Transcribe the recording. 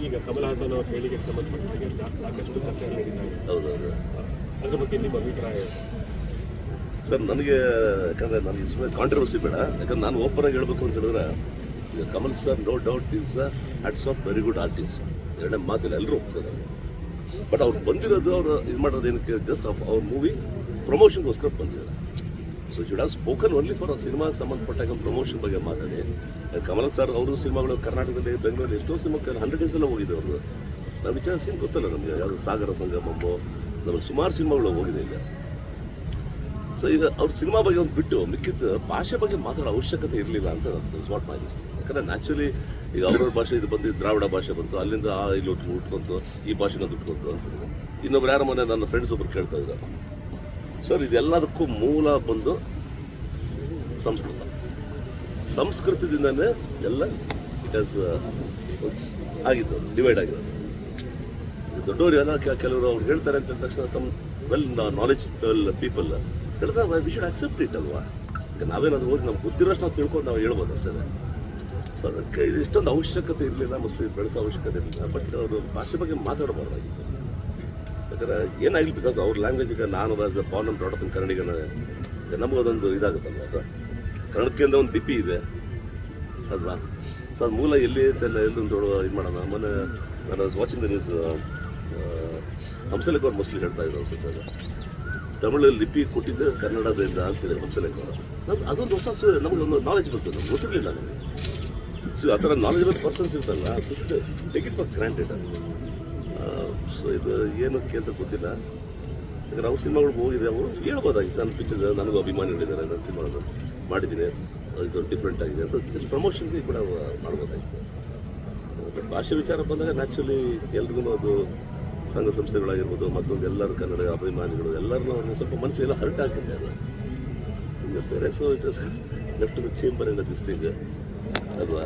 ಈಗ ಕಮಲ್ ಹಾಸನ್ ಅವರ ಹೇಳಿಕೆಗೆ ಸಂಬಂಧಪಟ್ಟ ಹಾಗೆ ಜಾ- ಸಾಕಷ್ಟು ಚರ್ಚೆಗಳು ಹೌದೌದು. ಅದ್ರ ಬಗ್ಗೆ ನಿಮ್ಮ ಅಭಿಪ್ರಾಯ? ಸರ್ ನನಗೆ ಯಾಕಂದರೆ ನನಗೆ ಸುಮ್ಮನೆ ಕಾಂಟ್ರವರ್ಸಿ ಬೇಡ. ಯಾಕಂದ್ರೆ ನಾನು ಓಪನ್ ಆಗಿ ಹೇಳ್ಬೇಕು ಅಂತ ಹೇಳಿದ್ರೆ ಈಗ Kamal sir no doubt is hats off very good artist ಎರಡನೇ ಮಾತಿಲ್ಲ ಎಲ್ಲರೂ ಒಪ್ತಾರೆ. ಬಟ್ ಅವ್ರು ಬಂದಿರೋದು ಅವರು ಇದು ಮಾಡೋದು ಏನಕ್ಕೆ ಜಸ್ಟ್ ಆಫ್ ಅವ್ರ ಮೂವಿ ಪ್ರಮೋಷನ್ಗೋಸ್ಕರ ಬಂದಿದ್ದಾರೆ so should have spoken only for ಆ ಸಿನಿಮಾಗೆ ಸಂಬಂಧಪಟ್ಟಾಗ ಪ್ರಮೋಷನ್ ಬಗ್ಗೆ ಮಾತಾಡಿ ಕಮಲ್ ಸರ್ ಅವರು ಸಿನಿಮಾಗಳು ಕರ್ನಾಟಕದಲ್ಲಿ, ಬೆಂಗಳೂರಲ್ಲಿ ಎಷ್ಟೋ ಸಿನಿಮಾಕ್ಕೆ ಹಂಡ್ರೆಡ್ ಡೇಸ್ ಎಲ್ಲ ಹೋಗಿದೆ ಅವರು ನಾವು ವಿಚಾರಿಸಿ ಗೊತ್ತಲ್ಲ ನಮಗೆ, ಯಾವುದು ಸಾಗರ ಸಂಗಮಮ್ಮು, ನಮಗೆ ಸುಮಾರು ಸಿನಿಮಾಗಳು ಹೋಗಿದೆ ಇಲ್ಲ ಸೊ ಈಗ ಅವ್ರ ಸಿನಿಮಾ ಬಗ್ಗೆ ಒಂದು ಬಿಟ್ಟು ಮಿಕ್ಕಿದ್ದ ಭಾಷೆ ಬಗ್ಗೆ ಮಾತಾಡೋ ಅವಶ್ಯಕತೆ ಇರಲಿಲ್ಲ ಅಂತ ವಾಟ್ ಮೈ ಯಾಕಂದ್ರೆ ನ್ಯಾಚುರಲಿ ಈಗ ಅವ್ರವ್ರ ಭಾಷೆ ಇದು ಬಂದು ದ್ರಾವಿಡ ಭಾಷೆ ಬಂತು, ಅಲ್ಲಿಂದ ಆ ಇಲ್ಲಿ ಉಟ್ಕೊಂಡು ಉಟ್ಕೊಂತು ಈ ಭಾಷೆನ ಉಟ್ಕೊಂತು ಅಂತ. ಇನ್ನೊಬ್ರು ಯಾರ ಮನೆ ನನ್ನ ಫ್ರೆಂಡ್ಸ್ ಒಬ್ರು ಕೇಳ್ತಾ ಇದ್ದಾರೆ ಸರ್, ಇದೆಲ್ಲದಕ್ಕೂ ಮೂಲ ಬಂದು ಸಂಸ್ಕೃತ. ಸಂಸ್ಕೃತದಿಂದನೇ ಎಲ್ಲ ಇಟ್ ಆಸ್ ಆಗಿದ್ದು ಡಿವೈಡ್ ಆಗಿರೋದು. ದೊಡ್ಡವರು ಎಲ್ಲ ಕೆಲವರು ಅವ್ರು ಹೇಳ್ತಾರೆ ಅಂತ ಹೇಳಿದ ತಕ್ಷಣ ಸಮ್ ವೆಲ್ ನಾಲೆಜ್ ಪೀಪಲ್ ಹೇಳಿದ್ರೆ ವಿ ಶುಡ್ ಅಕ್ಸೆಪ್ಟ್ ಇಟ್ ಅಲ್ವಾ? ಈಗ ನಾವೇನಾದ್ರು ಹೋಗಿ ನಮ್ಗೆ ಗೊತ್ತಿರೋಷ್ಟು ನಾವು ತಿಳ್ಕೊಂಡು ನಾವು ಹೇಳ್ಬೋದು ಅಷ್ಟೇ. ಸೊ ಅದಕ್ಕೆ ಇಷ್ಟೊಂದು ಅವಶ್ಯಕತೆ ಇರಲಿಲ್ಲ ಮತ್ತು ಬೆಳೆಸೋ ಅವಶ್ಯಕತೆ ಇರಲಿಲ್ಲ. ಬಟ್ ಅವರು ಭಾಷೆ ಬಗ್ಗೆ ಮಾತಾಡಬಾರ್ದಾಗಿತ್ತು. ಯಾಕಂದ್ರೆ ಏನಾಗಲಿ ಬಿಕಾಸ್ ಅವ್ರ ಲ್ಯಾಂಗ್ವೇಜ್ ಈಗ ನಾನು as a born and product ಕನ್ನಡಿಗನ ನಮಗದೊಂದು ಇದಾಗುತ್ತಲ್ಲ ಅದು ಒಂದು ಲಿಪಿ ಇದೆ. ಅಲ್ವಾ? ಸೊ ಅದು ಮೂಲ ಎಲ್ಲಿ ಅಂತೆಲ್ಲ ಎಲ್ಲೊಂದು ಇದು ಮಾಡೋಣ. ಮೊನ್ನೆ ನಾನು ವಾಚಿಂಗ್ ದ ನ್ಯೂಸ್ ಹಂಸಲೇಖ ಅವ್ರು ಮೋಸ್ಟ್ಲಿ ಹೇಳ್ತಾ ಇದ್ರು ಅನ್ಸುತ್ತೆ ಅದು. ತಮಿಳಲ್ಲಿ ಲಿಪಿ ಕೊಟ್ಟಿದ್ದು ಕನ್ನಡದಿಂದ ಅಂತೇಳಿ ಹಂಸಲೇಖ ಅವರು. ನಮ್ಗೆ ಅದೊಂದು ಹೊಸ ನಮಗೊಂದು ನಾಲೆಜ್ ಬಂತು. ನಮ್ಗೆ ಗೊತ್ತಿರಲಿಲ್ಲ ನಮಗೆ. ಸೊ ಆ ಥರ ನಾಲೆಜ್ ಪರ್ಸನ್ಸ್ ಇರ್ತಲ್ಲ take it for granted so ಇದು ಏನು ಕೇಳ್ತ ಗೊತ್ತಿಲ್ಲ. ಯಾಕಂದ್ರೆ ಅವ್ರ ಸಿನಿಮಾಗಳಿಗೆ ಹೋಗಿದೆ ಅವರು ಹೇಳ್ಬೋದಾಗಿತ್ತು. ನನ್ನ ಪಿಕ್ಚರ್ ನನಗೂ ಅಭಿಮಾನಿಗಳಿದ್ದಾರೆ ನನ್ನ ಸಿನಿಮಾ ಮಾಡಿದ್ದೀನಿ. ಇದು ಡಿಫ್ರೆಂಟ್ ಆಗಿದೆ. ಅಂತ ಜಸ್ಟ್ ಪ್ರಮೋಷನ್ಗೆ ಕೂಡ ಮಾಡ್ಬೋದಾಗಿತ್ತು. ಬಟ್ ಭಾಷೆ ವಿಚಾರ ಬಂದಾಗ ನ್ಯಾಚುರಲಿ ಎಲ್ರಿಗೂ ಅದು ಸಂಘ ಸಂಸ್ಥೆಗಳಾಗಿರ್ಬೋದು, ಮತ್ತೊಂದು ಎಲ್ಲರೂ ಕನ್ನಡ ಅಭಿಮಾನಿಗಳು ಎಲ್ಲರನ್ನೂ ಅವ್ರಿಗೆ ಸ್ವಲ್ಪ ಮನಸ್ಸಿಗೆಲ್ಲ ಹರ್ಟ್ ಆಗ್ತಿದೆ ಅದು. ಬೇರೆ so it left the chamber ಎಲ್ಲ ದಿಸ್ ಥಿಂಗ್ ಅಲ್ವಾ?